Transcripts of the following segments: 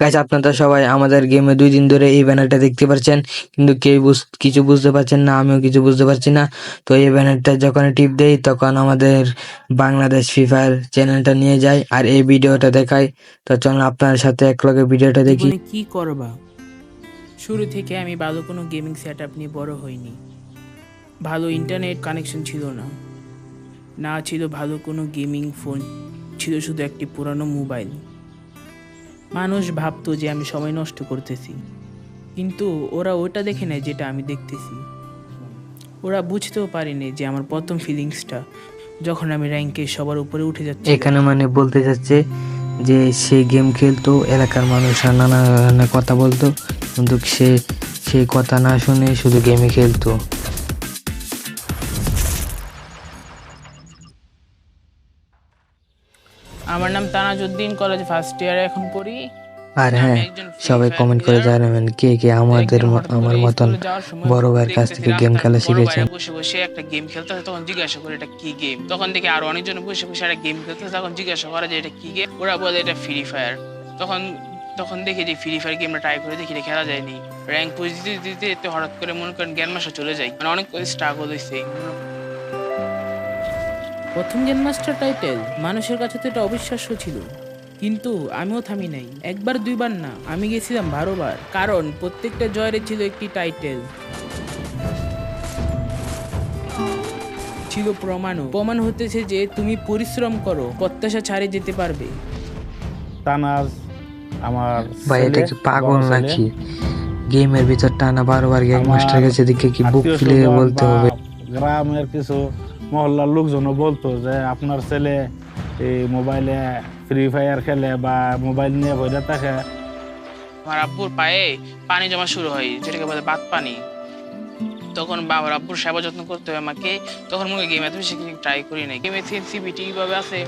Guys আপনারা সবাই আমাদের গেমে দুই দিন ধরে এই ব্যানারটা দেখতে পাচ্ছেন, কিন্তু কেউ কিছু বুঝতে পারছেন না, আমিও কিছু বুঝতে পারছি না। তো এই ব্যানারটা যখন টিপ দেই, তখন আমাদের বাংলাদেশ ফ্রি ফায়ার চ্যানেলটা নিয়ে যায়। আর এই ভিডিওটা দেখায় তো চলুন আপনার সাথে একলগে ভিডিওটা দেখি। কি করবা? শুরু থেকে আমি ভালো কোনো গেমিং সেট আপ নিয়ে বড় হইনি। ভালো ইন্টারনেট কানেকশন ছিল না। না ছিল ভালো কোনো গেমিং ফোন ছিল শুধু একটি পুরানো মোবাইল মানুষ ভাবতো যে আমি সময় নষ্ট করতেছি। কিন্তু ওরা ওটা দেখে নেয় যেটা আমি দেখতেছি। ওরা বুঝতেও পারেনি যে আমার প্রথম ফিলিংসটা যখন আমি র্যাঙ্কে সবার উপরে উঠে যাচ্ছি। এখানে মানে বলতে চাচ্ছে যে সে গেম খেলতো, এলাকার মানুষরা নানা ধরনের কথা বলতো, কিন্তু সে সেই কথা না শুনে শুধু গেমে খেলতো। আমার নাম তানাজউদ্দিন কলেজ ফার্স্ট ইয়ারে এখন পড়ি। আর হ্যাঁ সবাই কমেন্ট করে জানাবেন কে কে আমাদের আমার মতন বড় ভাইয়ের কাছ থেকে গেম খেলা বড় শিখেছেন বসে বসে একটা গেম খেলতে তখন জিজ্ঞাসা করে এটা কি গেম তখন দেখি আর অনেকজন বসে বসে একটা গেম খেলতে তখন জিজ্ঞাসা করে যে এটা কি গেম ওরা বলে এটা ফ্রি ফায়ার তখন তখন দেখি যে ফ্রি ফায়ার গেমটা ট্রাই করে দেখি খেলা যায়নি। র্যাঙ্ক পুজ দিতে দিতে দিতে হঠাৎ করে মনে করেন জ্ঞান মাসে চলে যায়। মানে অনেক স্ট্রাগল হয়েছে প্রথম গেম মাস্টার টাইটেল মানুষের কাছে তো এটা অবিশ্বাস্য ছিল। কিন্তু আমিও থামি নাই। একবার দুইবার না আমি গেছিলাম বারোবার। কারণ প্রত্যেকটা জয়ের ছিল একটি টাইটেল। ছিল প্রমাণও। প্রমাণ হতেছে যে তুমি পরিশ্রম করো প্রত্যাশা ছাড়ে যেতে পারবে। তানাজ আমার ভাই এটা কি পাগল নাকি? গেমের ভিতর টানা বারবার গেম মাস্টার কাছে দেখে কি বুক ফুলে বলতে হবে? গ্রামের কিছু মহল্লার লোকজনও বলতো যে আপনার ছেলে এই মোবাইলে ফ্রি ফায়ার খেলে বা মোবাইল নিয়ে বইরে থাকে। আমার আব্বুর পায়ে পানি জমা শুরু হয় যেটাকে বলে বাত পানি। তখন বাবার আব্বুর সেবা যত্ন করতে হয় আমাকে। তখন মনে গেম এত বেশি ট্রাই করি নাই। গেমে সেন্সিভিটি কীভাবে আছে?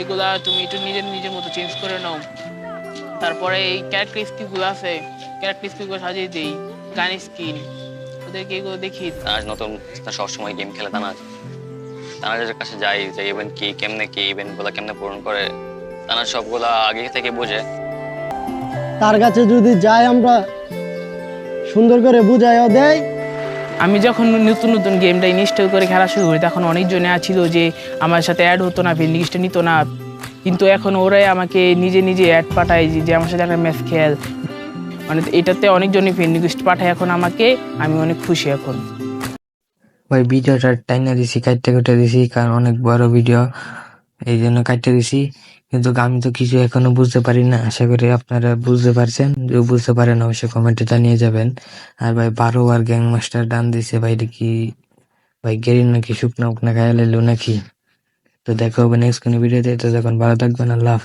এগুলা তুমি একটু নিজের নিজের মতো চেঞ্জ করে নাও। তারপরে এই ক্যারেক্টারিস্টিকগুলো আছে ক্যারেক্টারিস্টিকগুলো সাজিয়ে দিই। গান স্কিন ওদেরকে এগুলো দেখি তানাজ নতুন না সবসময় গেম খেলে তানাজ তানাজের কাছে যাই যে ইভেন্ট কি কেমনে কি ইভেন্টগুলা কেমনে পূরণ করে তানাজ সবগুলা আগে থেকে বোঝে। তার কাছে যদি যাই আমরা সুন্দর করে বুঝাইও দেয় আমি যখন নতুন নতুন গেমটা ইনস্টল করে খেলা শুরু করি তখন অনেকজনে ছিল যে আমার সাথে অ্যাড হতো না ফ্রেন্ড লিস্টে নিত না। কিন্তু এখন ওরাই আমাকে নিজে নিজে অ্যাড পাঠায় যে- যে আমার সাথে একটা ম্যাচ খেল। মানে এটাতে অনেকজনই ফ্রেন্ড লিস্ট পাঠায় এখন আমাকে আমি অনেক খুশি এখন। ভাই, ভিডিওটা টাইনা দিছি কাটতে কেটে দিছি, কারণ অনেক বড় ভিডিও, এই জন্য কাটতে দিছি। কিন্তু আমি তো কিছু এখনও বুঝতে পারি না। আশা করি আপনারা বুঝতে পারছেন যদি বুঝতে পারেন অবশ্যই কমেন্টে জানিয়ে যাবেন। আর ভাই বারো বার গ্যাং মাস্টার ডান দিছে, ভাই কি, ভাই, গেরিন নাকি শুকনো উকনা খাইয়া লাইলো নাকি? তো দেখা হবে নেক্সট কোনো ভিডিওতে তো তখন ভালো থাকবেন, আল্লাহ।